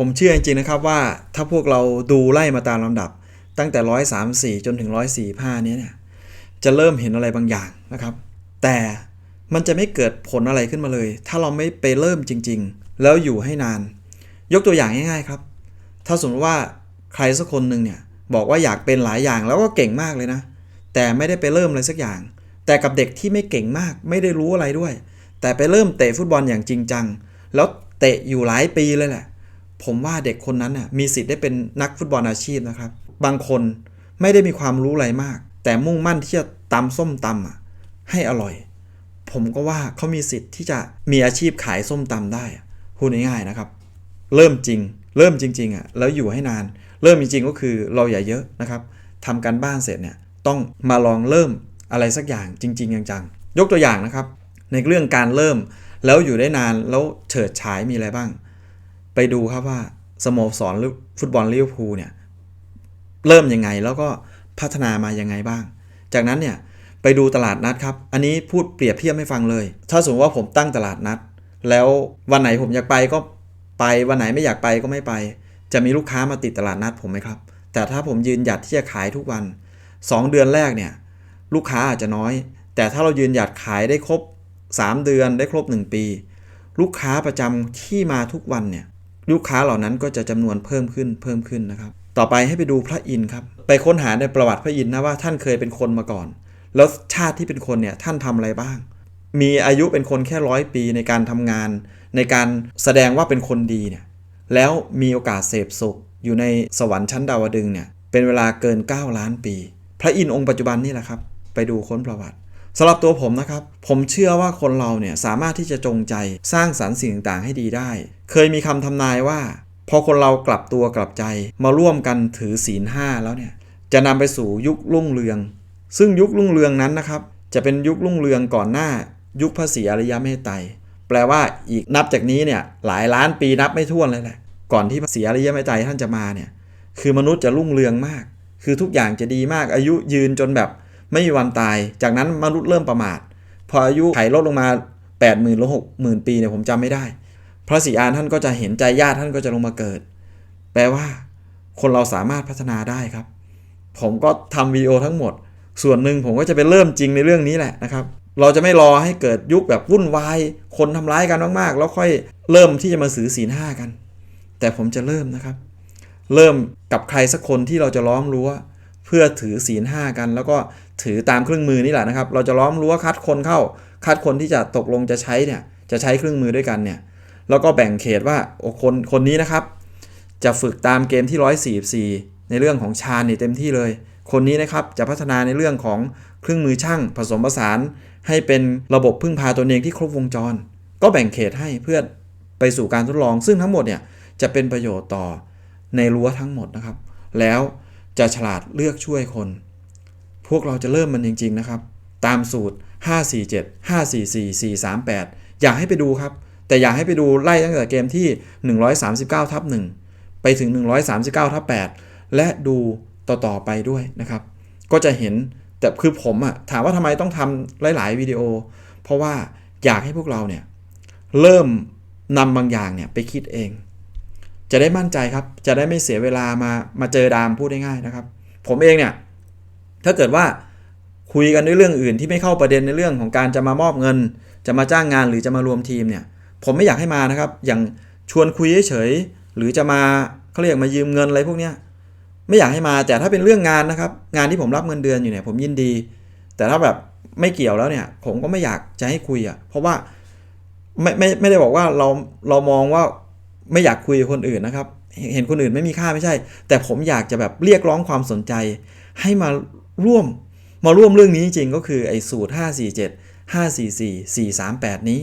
ผมเชื่อจริงๆนะครับว่าถ้าพวกเราดูไล่มาตามลำดับ ตั้งแต่ร้อยสามสี่จนถึงร้อยสี่ห้านี้เนี่ยจะเริ่มเห็นอะไรบางอย่างนะครับ แต่มันจะไม่เกิดผลอะไรขึ้นมาเลย ถ้าเราไม่ไปเริ่มจริง ๆ แล้วอยู่ให้นาน ยกตัวอย่างง่ายๆครับ ถ้าสมมติว่าใครสักคนหนึ่งเนี่ยบอกว่าอยากเป็นหลายอย่างแล้วก็เก่งมากเลยนะ แต่ไม่ได้ไปเริ่มอะไรสักอย่าง แต่กับเด็กที่ไม่เก่งมากไม่ได้รู้อะไรด้วย แต่ไปเริ่มเตะฟุตบอลอย่างจริงจัง แล้วเตะอยู่หลายปีเลยแหละ ผมว่าเด็กคนนั้นน่ะมีสิทธิ์ได้เป็นนักฟุตบอลอาชีพนะครับ บางคนไม่ได้มีความรู้อะไรมาก แต่มุ่งมั่นที่จะตำส้มตำอะให้อร่อย ผมก็ว่าเขามีสิทธิ์ที่จะมีอาชีพขายส้มตำได้พูดง่ายๆนะครับ เริ่มจริง เริ่มจริงๆอะแล้วอยู่ให้นาน เริ่มจริงๆก็คือเราอย่าเยอะนะครับทำการบ้านเสร็จเนี่ยต้องมาลองเริ่มอะไรสักอย่างจริง ๆ จังๆยกตัวอย่างนะครับ ในเรื่องการเริ่มแล้วอยู่ได้นานแล้วเฉิดฉายมีอะไรบ้าง ไปดูครับว่าสโมสรฟุตบอลลิเวอร์พูลเนี่ยเริ่มยังไงแล้วก็พัฒนามายังไงบ้าง จากนั้นเนี่ยไปดูตลาดนัดครับ อันนี้พูดเปรียบเทียบให้ฟังเลย ถ้าสมมติว่าผมตั้งตลาดนัด แล้ววันไหนผมอยากไปก็ไป วันไหนไม่อยากไปก็ไม่ไป จะมีลูกค้ามาติดตลาดนัดผมไหมครับ แต่ถ้าผมยืนหยัดที่จะขายทุกวัน 2 เดือนแรกเนี่ยลูกค้าอาจจะน้อย แต่ถ้าเรายืนหยัดขายได้ครบ 3 เดือนได้ครบ 1 ปี ลูกค้าประจำที่มาทุกวันเนี่ย ลูกค้าเหล่านั้นก็จะจำนวนเพิ่มขึ้นเพิ่มขึ้นนะครับ ต่อไปให้ไปดูพระอินทร์ครับ ไปค้นหาในประวัติพระอินทร์นะว่าท่านเคยเป็นคนมาก่อน แล้วชาติที่เป็นคนเนี่ยท่านทำอะไรบ้าง มีอายุเป็นคนแค่ร้อยปีในการทำงาน ในการแสดงว่าเป็นคนดีเนี่ย แล้วมีโอกาสเสพสุข อยู่ในสวรรค์ชั้นดาวดึงเนี่ย เป็นเวลาเกิน 9 ล้านปี พระอินทร์องค์ปัจจุบันนี่แหละครับ ไปดูค้นประวัติสำหรับตัวผมนะครับ ผมเชื่อว่าคนเราเนี่ยสามารถที่จะจงใจสร้างสรรค์สิ่งต่างๆให้ดีได้ เคยมีคำทำนายว่า พอคนเรากลับตัวกลับใจมาร่วมกันถือศีลห้าแล้วเนี่ยจะนำไปสู่ยุครุ่งเรือง ซึ่งยุครุ่งเรืองนั้นนะครับ จะเป็นยุครุ่งเรืองก่อนหน้า ยุคพระศรีอริยเมตไตรแปลว่าอีกนับจากนี้เนี่ยหลายล้านปีนับไม่ถ้วนเลยแหละก่อนที่พระศรีอริยเมตไตรท่านจะมาเนี่ยคือมนุษย์จะรุ่งเรืองมาก คือทุกอย่างจะดีมากอายุยืนจนแบบไม่มีวันตาย จากนั้นมนุษย์เริ่มประมาท พออายุไขลดลงมา 8 0 0 0 0หรือ6 0,000 ปีเนี่ยผมจำไม่ได้ พระศรีอานท่านก็จะเห็นใจญาติท่านก็จะลงมาเกิด แปลว่า คนเราสามารถพัฒนาได้ครับ ผมก็ทำวิดีโอทั้งหมด ส่วนหนึ่งผมก็จะไปเริ่มจริงในเรื่องนี้แหละนะครับ เราจะไม่รอให้เกิดยุคแบบวุ่นวาย คนทำร้ายกันมากๆ แล้วค่อยเริ่มที่จะมาสือศีลห้ากัน แต่ผมจะเริ่มนะครับ เริ่มกับใครสักคนที่เราจะล้อมรั้วเพื่อถือศีลห้ากัน แล้วก็ถือตามเครื่องมือนี่แหละนะครับ เราจะล้อมรั้วคัดคนเข้า คัดคนที่จะตกลงจะใช้เนี่ยจะใช้เครื่องมือด้วยกันเนี่ย แล้วก็แบ่งเขตว่าโอ้คนคนนี้นะครับ จะฝึกตามเกมที่ 144 ในเรื่องของชาญนี่เต็มที่เลย คนนี้นะครับจะพัฒนาในเรื่องของเครื่องมือช่างผสมผสาน ให้เป็นระบบพึ่งพาตัวเองที่ครบวงจร ก็แบ่งเขตให้เพื่อไปสู่การทดลอง ซึ่งทั้งหมดเนี่ยจะเป็นประโยชน์ต่อในรั้วทั้งหมดนะครับ แล้วจะฉลาดเลือกช่วยคน พวกเราจะเริ่มมันจริง ๆ นะครับ ตามสูตร 547 544 438 อยากให้ไปดูครับ แต่อยากให้ไปดูไล่ตั้งแต่เกมที่ 139ทับ1ไปถึง 139ทับ8และดูต่อๆไปด้วยนะครับ ก็จะเห็นแต่คือผมอะถามว่าทำไมต้องทำหลาย ๆ วิดีโอ เพราะว่าอยากให้พวกเราเนี่ยเริ่มนำบางอย่างเนี่ยไปคิดเอง จะได้มั่นใจครับ จะได้ไม่เสียเวลามามาเจอดามพูดง่ายๆนะครับ ผมเองเนี่ยถ้าเกิดว่าคุยกันด้วยเรื่องอื่นที่ไม่เข้าประเด็นในเรื่องของการจะมามอบเงิน จะมาจ้างงานหรือจะมารวมทีมเนี่ย ผมไม่อยากให้มานะครับ อย่างชวนคุยเฉยหรือจะมาเขาเรียกมายืมเงินอะไรพวกเนี้ยไม่อยากให้มาแต่ถ้าเป็นเรื่องงานนะครับ งานที่ผมรับเงินเดือนอยู่เนี่ยผมยินดี แต่ถ้าแบบไม่เกี่ยวแล้วเนี่ย ผมก็ไม่อยากจะให้คุยอะ่ะ เพราะว่าไม่ไม่ไม่ได้บอกว่าเราเรามองว่าไม่อยากคุยกับคนอื่นนะครับ เห็นคนอื่นไม่มีค่าไม่ใช่ แต่ผมอยากจะแบบเรียกร้องความสนใจ ให้มาร่วมมาร่วมเรื่องนี้จริงๆก็คือไอ้สูตร 547 544 438 นี้